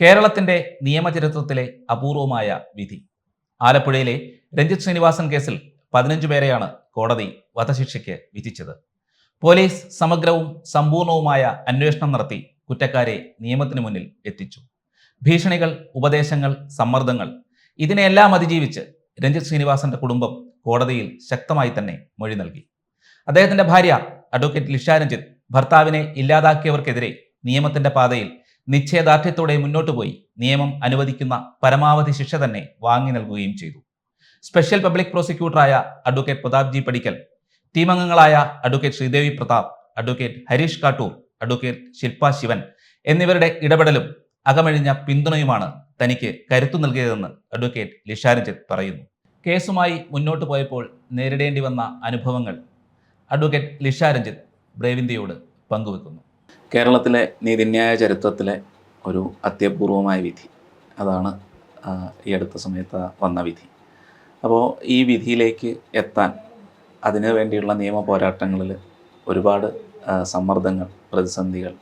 കേരളത്തിന്റെ നിയമചരിത്രത്തിലെ അപൂർവമായ വിധി. ആലപ്പുഴയിലെ രഞ്ജിത് ശ്രീനിവാസൻ കേസിൽ പതിനഞ്ചു പേരെയാണ് കോടതി വധശിക്ഷയ്ക്ക് വിധിച്ചത്. പോലീസ് സമഗ്രവും സമ്പൂർണവുമായ അന്വേഷണം നടത്തി കുറ്റക്കാരെ നിയമത്തിന് മുന്നിൽ എത്തിച്ചു. ഭീഷണികൾ ഉപദേശങ്ങൾ സമ്മർദ്ദങ്ങൾ ഇതിനെല്ലാം അതിജീവിച്ച് രഞ്ജിത് ശ്രീനിവാസന്റെ കുടുംബം കോടതിയിൽ ശക്തമായി തന്നെ മൊഴി നൽകി. അദ്ദേഹത്തിന്റെ ഭാര്യ അഡ്വക്കേറ്റ് ലിഷ രഞ്ജിത്ത് ഭർത്താവിനെ ഇല്ലാതാക്കിയവർക്കെതിരെ നിയമത്തിന്റെ പാതയിൽ നിശ്ചയദാർഢ്യത്തോടെ മുന്നോട്ട് പോയി. നിയമം അനുവദിക്കുന്ന പരമാവധി ശിക്ഷ തന്നെ വാങ്ങി നൽകുകയും ചെയ്തു. സ്പെഷ്യൽ പബ്ലിക് പ്രോസിക്യൂട്ടറായ അഡ്വക്കേറ്റ് പ്രതാപ് ജി പടിക്കൽ ടീമംഗങ്ങളായ advocate Sreedevi Prathap advocate Harish Kattoor advocate Shilpa Sivan എന്നിവരുടെ ഇടപെടലും അകമഴിഞ്ഞ പിന്തുണയുമാണ് തനിക്ക് കരുത്തു നൽകിയതെന്ന് അഡ്വക്കേറ്റ് ലിഷാരഞ്ജിത്ത് പറയുന്നു. കേസുമായി മുന്നോട്ട് പോയപ്പോൾ നേരിടേണ്ടി വന്ന അനുഭവങ്ങൾ അഡ്വക്കേറ്റ് ലിഷാരഞ്ജിത്ത് ബ്രേവിന്ദിയോട് പങ്കുവെക്കുന്നു. കേരളത്തിലെ നീതിന്യായ ചരിത്രത്തിലെ ഒരു അത്യപൂർവമായ വിധി. അതാണ് ഈ അടുത്ത സമയത്ത് വന്ന വിധി. അപ്പോൾ ഈ വിധിയിലേക്ക് എത്താൻ അതിനു വേണ്ടിയുള്ള നിയമ പോരാട്ടങ്ങളിൽ ഒരുപാട് സമ്മർദ്ദങ്ങൾ പ്രതിസന്ധികൾ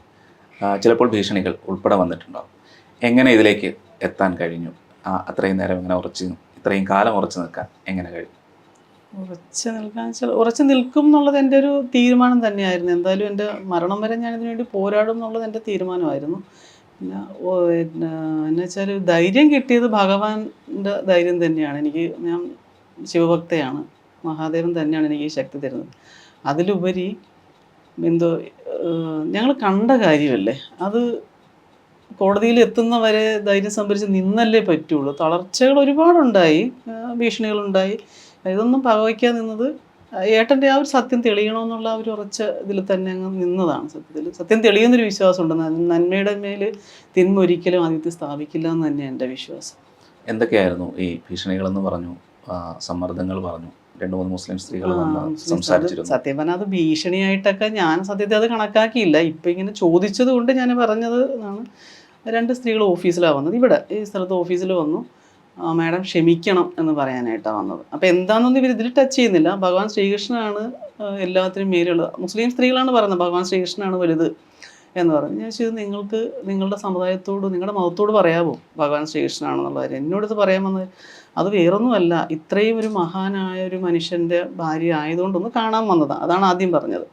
ചിലപ്പോൾ ഭീഷണികൾ ഉൾപ്പെടെ വന്നിട്ടുണ്ടാകും എങ്ങനെ ഇതിലേക്ക് എത്താൻ കഴിഞ്ഞു? അത്രയും നേരം ഇങ്ങനെ ഉറച്ച് ഇത്രയും കാലം ഉറച്ചു നിൽക്കാൻ എങ്ങനെ കഴിഞ്ഞു? ഉറച്ചു നിൽക്കാൻ വെച്ചാൽ ഉറച്ചു നിൽക്കും എന്നുള്ളത് എന്റെ ഒരു തീരുമാനം തന്നെയായിരുന്നു. എന്തായാലും എന്റെ മരണം വരെ ഞാൻ ഇതിനുവേണ്ടി പോരാടും എന്നുള്ളത് എന്റെ തീരുമാനമായിരുന്നു. പിന്നെ എന്നുവെച്ചാൽ വെച്ചാൽ ധൈര്യം കിട്ടിയത് ഭഗവാന്റെ ധൈര്യം തന്നെയാണ്. എനിക്ക് ഞാൻ ശിവഭക്തയാണ്. മഹാദേവൻ തന്നെയാണ് എനിക്ക് ഈ ശക്തി തരുന്നത്. അതിലുപരി എന്തോ ഞങ്ങൾ കണ്ട കാര്യമല്ലേ? അത് കോടതിയിൽ എത്തുന്നവരെ ധൈര്യം സംഭരിച്ച് നിന്നല്ലേ പറ്റുള്ളൂ. തളർച്ചകൾ ഒരുപാടുണ്ടായി. ഭീഷണികളുണ്ടായി. ഇതൊന്നും പകവയ്ക്കാൻ നിന്നത്. ഏട്ടന്റെ ആ ഒരു സത്യം തെളിയണമെന്നുള്ള ഒരു ഉറച്ച ഇതിൽ തന്നെ അങ്ങ് നിന്നതാണ് സത്യത്തിൽ. സത്യം തെളിയുന്നൊരു വിശ്വാസം ഉണ്ട് നന്മയുടെ മേൽ തിന്മ ഒരിക്കലും ആദ്യത്തെ സ്ഥാപിക്കില്ല എന്ന് തന്നെയാണ് എന്റെ വിശ്വാസം. എന്തൊക്കെയായിരുന്നു ഈ ഭീഷണികളെന്ന് പറഞ്ഞു സമ്മർദ്ദങ്ങൾ പറഞ്ഞു? രണ്ട് മൂന്ന് മുസ്ലിം സ്ത്രീകൾ സംസാരിച്ചിരുന്നു. സത്യം പറഞ്ഞാൽ അത് ഭീഷണിയായിട്ടൊക്കെ ഞാൻ സത്യത്തെ അത് കണക്കാക്കിയില്ല. ഇപ്പം ഇങ്ങനെ ചോദിച്ചത് കൊണ്ട് ഞാൻ പറഞ്ഞത് എന്നാണ്. രണ്ട് സ്ത്രീകൾ ഓഫീസിലാണ് വന്നത്. ഇവിടെ ഈ സ്ഥലത്ത് ഓഫീസിൽ വന്നു. മാഡം ക്ഷമിക്കണം എന്ന് പറയാനായിട്ടാണ് വന്നത്. അപ്പോൾ എന്താണെന്നൊന്നും ഇവർ ഇതിൽ ടച്ച് ചെയ്യുന്നില്ല. ഭഗവാൻ ശ്രീകൃഷ്ണനാണ് എല്ലാത്തിനും മേലുള്ളത് മുസ്ലിം സ്ത്രീകളാണ് പറയുന്നത് ഭഗവാൻ ശ്രീകൃഷ്ണനാണ് വലുത് എന്ന് പറഞ്ഞു. ഞാൻ ചെയ്ത് നിങ്ങൾക്ക് നിങ്ങളുടെ സമുദായത്തോട് നിങ്ങളുടെ മതത്തോട് പറയാമോ ഭഗവാൻ ശ്രീകൃഷ്ണനാണെന്നുള്ള കാര്യം? എന്നോട് ഇത് പറയാൻ വന്നത് അത് വേറൊന്നുമല്ല ഇത്രയും ഒരു മഹാനായ ഒരു മനുഷ്യന്റെ ഭാര്യ ആയതുകൊണ്ടൊന്ന് കാണാൻ വന്നതാണ് അതാണ് ആദ്യം പറഞ്ഞത്.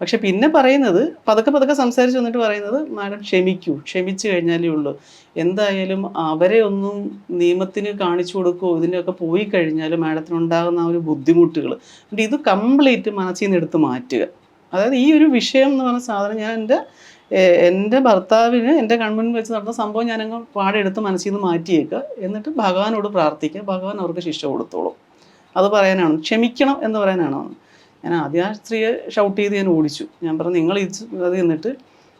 പക്ഷെ പിന്നെ പറയുന്നത് പതുക്കെ പതുക്കെ സംസാരിച്ച് വന്നിട്ട് പറയുന്നത് മാഡം ക്ഷമിക്കൂ ക്ഷമിച്ചു കഴിഞ്ഞാലേ ഉള്ളൂ. എന്തായാലും അവരെ ഒന്നും നിയമത്തിന് കാണിച്ചു കൊടുക്കുകയോ ഇതിന്റെയൊക്കെ പോയി കഴിഞ്ഞാൽ മാഡത്തിനുണ്ടാകുന്ന ആ ഒരു ബുദ്ധിമുട്ടുകൾ എന്നിട്ട് ഇത് കംപ്ലീറ്റ് മനസ്സിൽ നിന്ന് എടുത്ത് മാറ്റുക. അതായത് ഈ ഒരു വിഷയം എന്ന് പറഞ്ഞ സാധനം ഞാൻ എന്റെ എന്റെ ഭർത്താവിന് എന്റെ കൺമുന്നിൽ വെച്ച് നടന്ന സംഭവം ഞാനങ്ങ് പാടെടുത്ത് മനസ്സിൽ നിന്ന് മാറ്റിയേക്കുക. എന്നിട്ട് ഭഗവാനോട് പ്രാർത്ഥിക്കുക. ഭഗവാൻ അവർക്ക് ശിക്ഷ കൊടുത്തോളും. അത് പറയാനാണ്. ക്ഷമിക്കണം എന്ന് പറയാനാണ്. ഞാൻ ആദ്യം ആ സ്ത്രീയെ ഷൗട്ട് ചെയ്ത് ഞാൻ ഓടിച്ചു. ഞാൻ പറഞ്ഞു നിങ്ങൾ ഇത് അത് ചെന്നിട്ട്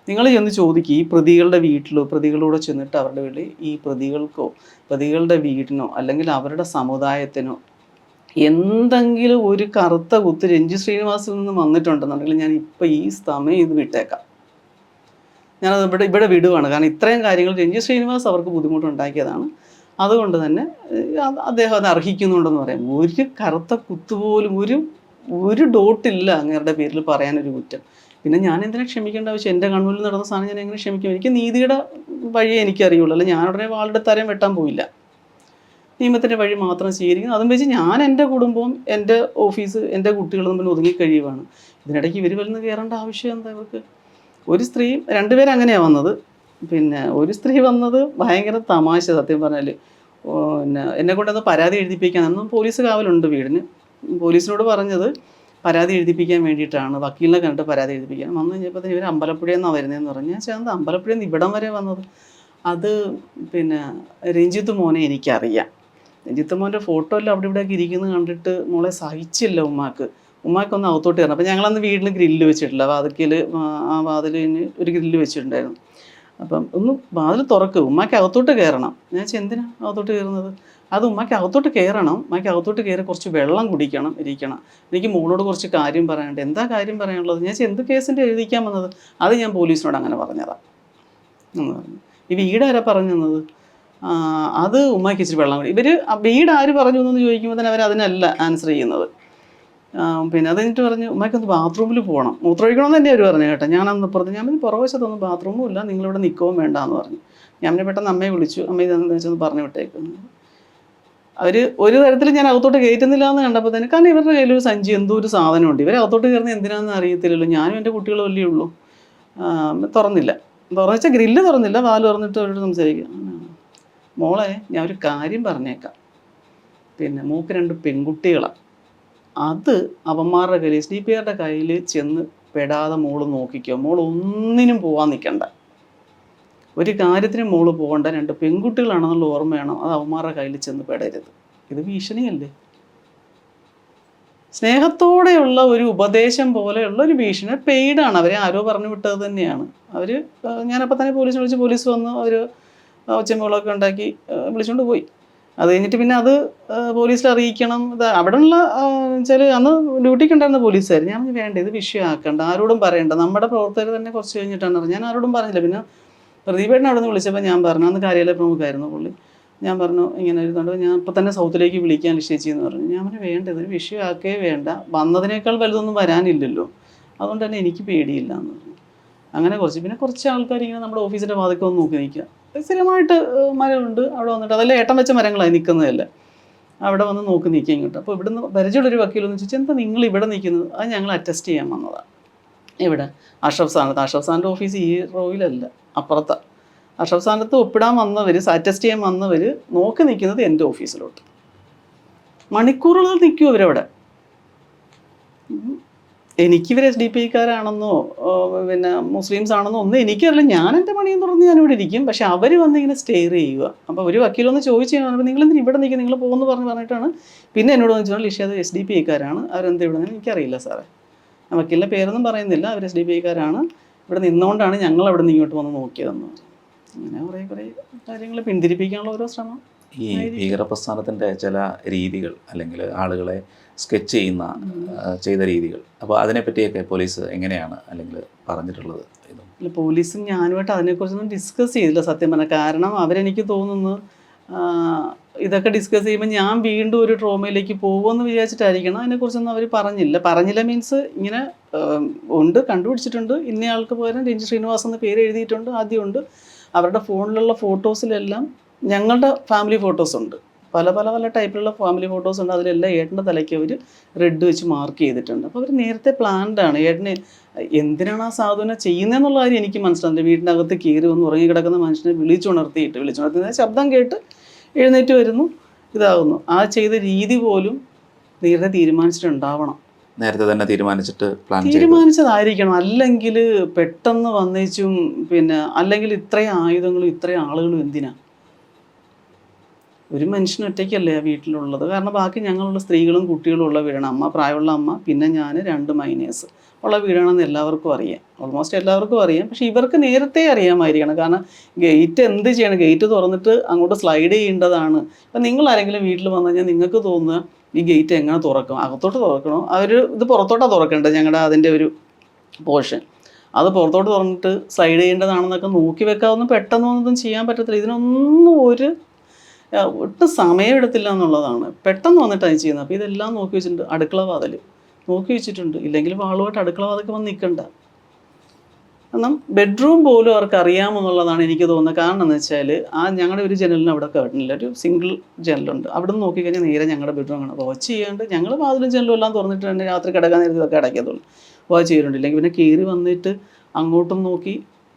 നിങ്ങൾ ചെന്ന് ചോദിക്കുക ഈ പ്രതികളുടെ വീട്ടിലോ പ്രതികളൂടെ ചെന്നിട്ട് അവരുടെ വീട്ടിൽ ഈ പ്രതികൾക്കോ പ്രതികളുടെ വീടിനോ അല്ലെങ്കിൽ അവരുടെ സമുദായത്തിനോ എന്തെങ്കിലും ഒരു കറുത്ത കുത്ത് രഞ്ജി ശ്രീനിവാസിൽ നിന്ന് വന്നിട്ടുണ്ടെന്നുണ്ടെങ്കിൽ ഞാൻ ഇപ്പം ഈ സമയം ഇത് വിട്ടേക്കാം. ഞാനത് ഇവിടെ ഇവിടെ വിടുവാണ്. കാരണം ഇത്രയും കാര്യങ്ങൾ രഞ്ജി ശ്രീനിവാസ് അവർക്ക് ബുദ്ധിമുട്ടുണ്ടാക്കിയതാണ്. അതുകൊണ്ട് തന്നെ അദ്ദേഹം അത് അർഹിക്കുന്നുണ്ടെന്ന് പറയാം. ഒരു കറുത്ത കുത്തുപോലും ഒരു ഒരു ഡോട്ട് ഇല്ല അങ്ങേരുടെ പേരിൽ പറയാനൊരു കുറ്റം. പിന്നെ ഞാൻ എന്തിനാ ക്ഷമിക്കേണ്ട ആവശ്യം? എന്റെ കൺമുന്നിൽ നടന്ന സാധനം ഞാൻ എങ്ങനെ ക്ഷമിക്കും? എനിക്ക് നീതിയുടെ വഴിയേ എനിക്കറിയുള്ളൂ. അല്ല ഞാൻ ഉടനെ വാളുടെ തരം വെട്ടാൻ പോയില്ല നിയമത്തിന്റെ വഴി മാത്രം സ്വീകരിക്കുന്നു. അതും വെച്ച് ഞാൻ എന്റെ കുടുംബവും എന്റെ ഓഫീസ് എന്റെ കുട്ടികളും തമ്മിൽ ഒതുങ്ങി കഴിയുവാണ്. ഇതിനിടയ്ക്ക് ഇവർ വരുന്ന കയറേണ്ട ആവശ്യം എന്താ ഇവർക്ക്? ഒരു സ്ത്രീ രണ്ടുപേരും അങ്ങനെയാണ് വന്നത്. പിന്നെ ഒരു സ്ത്രീ വന്നത് ഭയങ്കര തമാശ സത്യം പറഞ്ഞാൽ പിന്നെ എന്നെ കൊണ്ടൊന്ന് പരാതി എഴുതിപ്പിക്കാൻ അന്നും പോലീസ് കാവലുണ്ട് വീടിന്. പോലീസിനോട് പറഞ്ഞത് പരാതി എഴുതിപ്പിക്കാൻ വേണ്ടിയിട്ടാണ്. വക്കീലിനെ കണ്ടിട്ട് പരാതി എഴുതിപ്പിക്കാൻ. വന്നു കഴിഞ്ഞപ്പോൾ ഇവർ അമ്പലപ്പുഴയിൽ നിന്നാണ് വരുന്നതെന്ന് പറഞ്ഞു. ഞാൻ ചേർന്ന് അമ്പലപ്പുഴയിൽ നിന്ന് ഇവിടം വരെ വന്നത്? അത് പിന്നെ രഞ്ജിത്ത് മോനെ എനിക്കറിയാം. രഞ്ജിത്ത് മോന്റെ ഫോട്ടോ എല്ലാം അവിടെ ഇവിടെയൊക്കെ ഇരിക്കുന്നത് കണ്ടിട്ട് മോളെ സഹിച്ചില്ല ഉമ്മാക്ക്. ഉമ്മാക്കൊന്ന് അകത്തോട്ട് കയറണം. അപ്പോൾ ഞങ്ങളന്ന് വീടിന് ഗ്രില്ല് വെച്ചിട്ടില്ല. വാതിക്കൽ ആ വാതിലിന് ഒരു ഗ്രില്ല് വെച്ചിട്ടുണ്ടായിരുന്നു. അപ്പം ഒന്ന് വാതിൽ തുറക്ക് ഉമ്മയ്ക്ക് അകത്തോട്ട് കയറണം. ഞാൻ വെച്ചാൽ എന്തിനാ അകത്തോട്ട് കയറുന്നത്? അത് ഉമ്മയ്ക്ക് അകത്തോട്ട് കയറണം. ഉമ്മയ്ക്ക് അകത്തോട്ട് കയറി കുറച്ച് വെള്ളം കുടിക്കണം ഇരിക്കണം. എനിക്ക് മോളോട് കുറച്ച് കാര്യം പറയാനുണ്ട്. എന്താ കാര്യം പറയാനുള്ളത്? ഞാൻ എന്ത് കേസിന്റെ എഴുതിക്കാൻ വന്നത്? അത് ഞാൻ പോലീസിനോട് അങ്ങനെ പറഞ്ഞതാണ് എന്ന് പറഞ്ഞു. ഈ വീട് ആരാ പറഞ്ഞു തന്നത്? അത് ഉമ്മയ്ക്ക് ഇച്ചിരി വെള്ളം കൂടി. ഇവർ വീട് ആര് പറഞ്ഞു എന്ന് ചോദിക്കുമ്പോൾ തന്നെ അവർ അതിനല്ല ആൻസർ ചെയ്യുന്നത്. പിന്നെ അത് കഴിഞ്ഞിട്ട് പറഞ്ഞു ഉമ്മയ്ക്കൊന്ന് ബാത്റൂമിൽ പോകണം മൂത്രമൊഴിക്കണം തന്നെ അവർ പറഞ്ഞു കേട്ടോ. ഞാൻ അന്ന് പറഞ്ഞു ഞാൻ പിന്നെ പുറവശത്തൊന്നും ബാത്റൂമും ഇല്ല നിങ്ങളിവിടെ നിൽക്കുകയും വേണ്ട എന്ന് പറഞ്ഞു. ഞാൻ പിന്നെ പെട്ടെന്ന് അമ്മയെ വിളിച്ചു അമ്മ ഇതെന്ന് വെച്ചൊന്ന് പറഞ്ഞു വിട്ടേക്കുന്നു അവർ ഒരു തരത്തിൽ ഞാൻ അകത്തോട്ട് കയറ്റുന്നില്ല എന്ന് കണ്ടപ്പോൾ തന്നെ കാരണം ഇവരുടെ കയ്യിൽ ഒരു സഞ്ചി എന്തോ ഒരു സാധനമുണ്ട്. ഇവർ അകത്തോട്ട് കയറുന്ന എന്തിനാണെന്ന് അറിയത്തില്ലല്ലോ. ഞാനും എന്റെ കുട്ടികളും അല്ലേ ഉള്ളൂ. തുറന്നില്ല. തുറന്നു വെച്ചാൽ ഗ്രില്ല് തുറന്നില്ല വാൽ തുറന്നിട്ട് അവരോട് സംസാരിക്കുക മോളെ ഞാൻ ഒരു കാര്യം പറഞ്ഞേക്കാം. പിന്നെ മൂക്ക് രണ്ട് പെൺകുട്ടികളാണ് അത് അവന്മാരുടെ കയ്യിൽ എസ് ഡി പി ആരുടെ കയ്യിൽ ചെന്ന് പെടാതെ മോൾ നോക്കിക്കോ. മോൾ ഒന്നിനും പോവാൻ നിൽക്കണ്ട ഒരു കാര്യത്തിന് മോൾ പോകണ്ട. രണ്ട് പെൺകുട്ടികളാണെന്നുള്ള ഓർമ്മ വേണം. അത് അവന്മാരുടെ കയ്യിൽ ചെന്ന് പെടരുത്. ഇത് ഭീഷണിയല്ലേ? സ്നേഹത്തോടെയുള്ള ഒരു ഉപദേശം പോലെയുള്ള ഒരു ഭീഷണി. പെയ്ഡാണ്. അവരെ ആരോ പറഞ്ഞു വിട്ടത് തന്നെയാണ്. അവർ ഞാനപ്പോൾ തന്നെ പോലീസിനെ വിളിച്ച് പോലീസ് വന്ന് അവർ ഒച്ചമ്പോളൊക്കെ ഉണ്ടാക്കി വിളിച്ചുകൊണ്ട് പോയി. അത് കഴിഞ്ഞിട്ട് പിന്നെ അത് പോലീസിൽ അറിയിക്കണം. ഇത് ഉള്ള വെച്ചാൽ അന്ന് ഡ്യൂട്ടിക്ക് ഉണ്ടായിരുന്ന പോലീസുകാർ ഞാൻ വേണ്ട ഇത് വിഷയം ആക്കണ്ട ആരോടും പറയണ്ട. നമ്മുടെ പ്രവർത്തകർ തന്നെ കുറച്ച് കഴിഞ്ഞിട്ടാണ്. ഞാൻ ആരോടും പറഞ്ഞില്ല. പിന്നെ പ്രദീപേട്ടൻ അവിടെ നിന്ന് വിളിച്ചപ്പോൾ ഞാൻ പറഞ്ഞു അന്ന് കാര്യാലയ പ്രമുഖമായിരുന്നു പുള്ളി. ഞാൻ പറഞ്ഞു ഇങ്ങനെ ഇരുന്നുണ്ട് ഞാൻ ഇപ്പം തന്നെ സൗത്തിലേക്ക് വിളിക്കാൻ നിശ്ചയിച്ചെന്ന് പറഞ്ഞു. ഞാൻ പറഞ്ഞു വേണ്ട ഇതൊരു വിഷയമാക്കേ വേണ്ട. വന്നതിനേക്കാൾ വലുതൊന്നും വരാനില്ലല്ലോ. അതുകൊണ്ട് തന്നെ എനിക്ക് പേടിയില്ല എന്ന് പറഞ്ഞു. അങ്ങനെ കുറച്ച് പിന്നെ കുറച്ച് ആൾക്കാർ ഇങ്ങനെ നമ്മുടെ ഓഫീസിന്റെ വാതിക്കെ ഒന്ന് നോക്കി നിൽക്കുക. സ്ഥിരമായിട്ട് മരമുണ്ട്. അവിടെ വന്നിട്ട് അതല്ല ഏട്ടം വെച്ച മരങ്ങളായി നിൽക്കുന്നതല്ല അവിടെ വന്ന് നോക്കി നിൽക്കുക ഇങ്ങോട്ട്. അപ്പോൾ ഇവിടുന്ന് പരിചയമുള്ളൊരു വക്കീലെന്ന് ചോദിച്ചാൽ എന്താ നിങ്ങൾ ഇവിടെ നിൽക്കുന്നത്? അത് ഞങ്ങൾ അറ്റസ്റ്റ് ചെയ്യാൻ വന്നതാണ് ഇവിടെ അഷഫ് സ്ഥാനത്ത്. അഷഫ് സ്ഥാന്റെ ഓഫീസ് ഈ റോയിലല്ല അപ്പുറത്താണ് അഷഫ് സ്ഥാനത്ത് ഒപ്പിടാൻ വന്നവർ അറ്റസ്റ്റ് ചെയ്യാൻ വന്നവർ നോക്കി നിൽക്കുന്നത് എന്റെ ഓഫീസിലോട്ട് മണിക്കൂറുകൾ നിൽക്കും അവരവിടെ. എനിക്ക് ഇവർ എസ് ഡി പി ഐക്കാരാണെന്നോ പിന്നെ മുസ്ലിംസ് ആണെന്നോ ഒന്നും എനിക്കറിയില്ല. ഞാൻ എന്റെ പണിയും തുറന്ന് ഞാനിവിടെ ഇരിക്കും. പക്ഷെ അവർ വന്ന് ഇങ്ങനെ സ്റ്റെയർ ചെയ്യുക. അപ്പോൾ ഒരു വക്കീലൊന്ന് ചോദിച്ചു കഴിഞ്ഞാൽ നിങ്ങൾ എന്തിനാ ഇവിടെ നിൽക്കുക നിങ്ങൾ പോകുന്നു പറഞ്ഞ് പറഞ്ഞിട്ടാണ്. പിന്നെ എന്നോട് വെച്ചാൽ അത് എസ് ഡി പി ഐക്കാരാണ് അവരെന്ത് ഇവിടെ നിന്ന്? എനിക്കറിയില്ല സാറേ. ആ വക്കീലിന്റെ പേരൊന്നും പറയുന്നില്ല. അവർ എസ് ഡി പി ഐക്കാരാണ് ഇവിടെ നിന്നുകൊണ്ടാണ് ഞങ്ങൾ അവിടെ നിന്ന് ഇങ്ങോട്ട് വന്ന് നോക്കിയതെന്ന് അങ്ങനെ കുറേ കുറേ കാര്യങ്ങൾ പിന്തിരിപ്പിക്കാനുള്ള ഓരോ ശ്രമം ഈ ഭീകരപ്രസ്ഥാനത്തിന്റെ ചില രീതികൾ അല്ലെങ്കിൽ ആളുകളെ സ്കെച്ച് ചെയ്യുന്ന ചെയ്ത രീതികൾ. അപ്പോൾ അതിനെപ്പറ്റിയൊക്കെ പോലീസ് എങ്ങനെയാണ് അല്ലെങ്കിൽ പറഞ്ഞിട്ടുള്ളത്? പോലീസ് പോലീസും ഞാനുമായിട്ട് അതിനെക്കുറിച്ചൊന്നും ഡിസ്കസ് ചെയ്തില്ല സത്യം പറഞ്ഞാൽ. കാരണം അവരെനിക്ക് തോന്നുന്നു ഇതൊക്കെ ഡിസ്കസ് ചെയ്യുമ്പോൾ ഞാൻ വീണ്ടും ഒരു ട്രോമയിലേക്ക് പോകുമെന്ന് വിചാരിച്ചിട്ടായിരിക്കണം. അതിനെക്കുറിച്ചൊന്നും അവർ പറഞ്ഞില്ല. പറഞ്ഞില്ല മീൻസ് ഇങ്ങനെ ഉണ്ട് കണ്ടുപിടിച്ചിട്ടുണ്ട്. ഇന്നയാൾക്ക് പകരം രഞ്ജി ശ്രീനിവാസ് എന്ന പേര് എഴുതിയിട്ടുണ്ട് ആദ്യമുണ്ട്. അവരുടെ ഫോണിലുള്ള ഫോട്ടോസിലെല്ലാം ഞങ്ങളുടെ ഫാമിലി ഫോട്ടോസ് ഉണ്ട് പല പല പല ടൈപ്പിലുള്ള ഫാമിലി ഫോട്ടോസ് ഉണ്ട്. അതിലെല്ലാം ഏട്ടന്റെ തലയ്ക്ക് അവർ റെഡ് വെച്ച് മാർക്ക് ചെയ്തിട്ടുണ്ട്. അപ്പോൾ അവർ നേരത്തെ പ്ലാൻഡ് ആണ്. ഏട്ടന് എന്തിനാണ് ആ സാധുവിനെ ചെയ്യുന്നതെന്നുള്ള കാര്യം എനിക്ക് മനസ്സിലാകുന്നത് വീടിന്റെ അകത്ത് കയറി വന്ന് ഉറങ്ങി കിടക്കുന്ന മനുഷ്യനെ വിളിച്ചുണർത്തിയിട്ട് വിളിച്ചുണർത്തി. ശബ്ദം കേട്ട് എഴുന്നേറ്റ് വരുന്നു. ഇതാകുന്നു ആ ചെയ്ത രീതി പോലും നേരത്തെ തീരുമാനിച്ചിട്ടുണ്ടാവണം. നേരത്തെ തന്നെ തീരുമാനിച്ചിട്ട് പ്ലാൻ തീരുമാനിച്ചതായിരിക്കണം. അല്ലെങ്കിൽ പെട്ടെന്ന് വന്നേച്ചും പിന്നെ അല്ലെങ്കിൽ ഇത്രയും ആയുധങ്ങളും ഇത്രയും ആളുകളും എന്തിനാ? ഒരു മനുഷ്യൻ ഒറ്റയ്ക്കല്ലേ ആ വീട്ടിലുള്ളത്? കാരണം ബാക്കി ഞങ്ങളുള്ള സ്ത്രീകളും കുട്ടികളും ഉള്ള വീടാണ്. അമ്മ പ്രായമുള്ള അമ്മ പിന്നെ ഞാൻ രണ്ട് മൈനേഴ്സ് ഉള്ള വീടാണെന്ന് എല്ലാവർക്കും അറിയാം. ഓൾമോസ്റ്റ് എല്ലാവർക്കും അറിയാം. പക്ഷെ ഇവർക്ക് നേരത്തെ അറിയാമായിരിക്കണം. കാരണം ഗേറ്റ് എന്ത് ചെയ്യണം? ഗേറ്റ് തുറന്നിട്ട് അങ്ങോട്ട് സ്ലൈഡ് ചെയ്യേണ്ടതാണ്. ഇപ്പം നിങ്ങൾ ആരെങ്കിലും വീട്ടിൽ വന്നു കഴിഞ്ഞാൽ നിങ്ങൾക്ക് തോന്നുക ഈ ഗേറ്റ് എങ്ങനെ തുറക്കും? അകത്തോട്ട് തുറക്കണോ? അവർ ഇത് പുറത്തോട്ടാണ് തുറക്കേണ്ടത് ഞങ്ങളുടെ അതിന്റെ ഒരു പോർഷൻ അത് പുറത്തോട്ട് തുറന്നിട്ട് സ്ലൈഡ് ചെയ്യേണ്ടതാണെന്നൊക്കെ നോക്കി വെക്കാവുന്ന പെട്ടെന്നൊന്നും ചെയ്യാൻ പറ്റത്തില്ല. ഇതിനൊന്നും ഒരു ഒട്ടും സമയമെടുത്തില്ല എന്നുള്ളതാണ്. പെട്ടെന്ന് വന്നിട്ടാണ് ചെയ്യുന്നത്. അപ്പോൾ ഇതെല്ലാം നോക്കി വെച്ചിട്ടുണ്ട്. അടുക്കള വാതിൽ നോക്കി വെച്ചിട്ടുണ്ട്. ഇല്ലെങ്കിൽ വാളുമായിട്ട് അടുക്കള വാതൊക്കെ വന്ന് നിൽക്കണ്ട കാരണം ബെഡ്റൂം പോലും അവർക്ക് അറിയാമെന്നുള്ളതാണ് എനിക്ക് തോന്നുന്നത്. കാരണം എന്ന് വെച്ചാൽ ആ ഞങ്ങളുടെ ഒരു ജനലിന് അവിടെ കേട്ടില്ല ഒരു സിംഗിൾ ജനലുണ്ട്. അവിടെ നിന്ന് നോക്കിക്കഴിഞ്ഞാൽ നേരെ ഞങ്ങളുടെ ബെഡ്റൂം ആണ്. വാച്ച് ചെയ്യാണ്ട് ഞങ്ങൾ വാതിലും ജനലും എല്ലാം തുറന്നിട്ട് തന്നെ രാത്രി കിടക്കാൻ നേരത്തെ ഇതൊക്കെ അടയ്ക്കത്തുള്ളൂ. വാച്ച് ചെയ്തിട്ടുണ്ട് ഇല്ലെങ്കിൽ പിന്നെ കയറി വന്നിട്ട് അങ്ങോട്ടും നോക്കി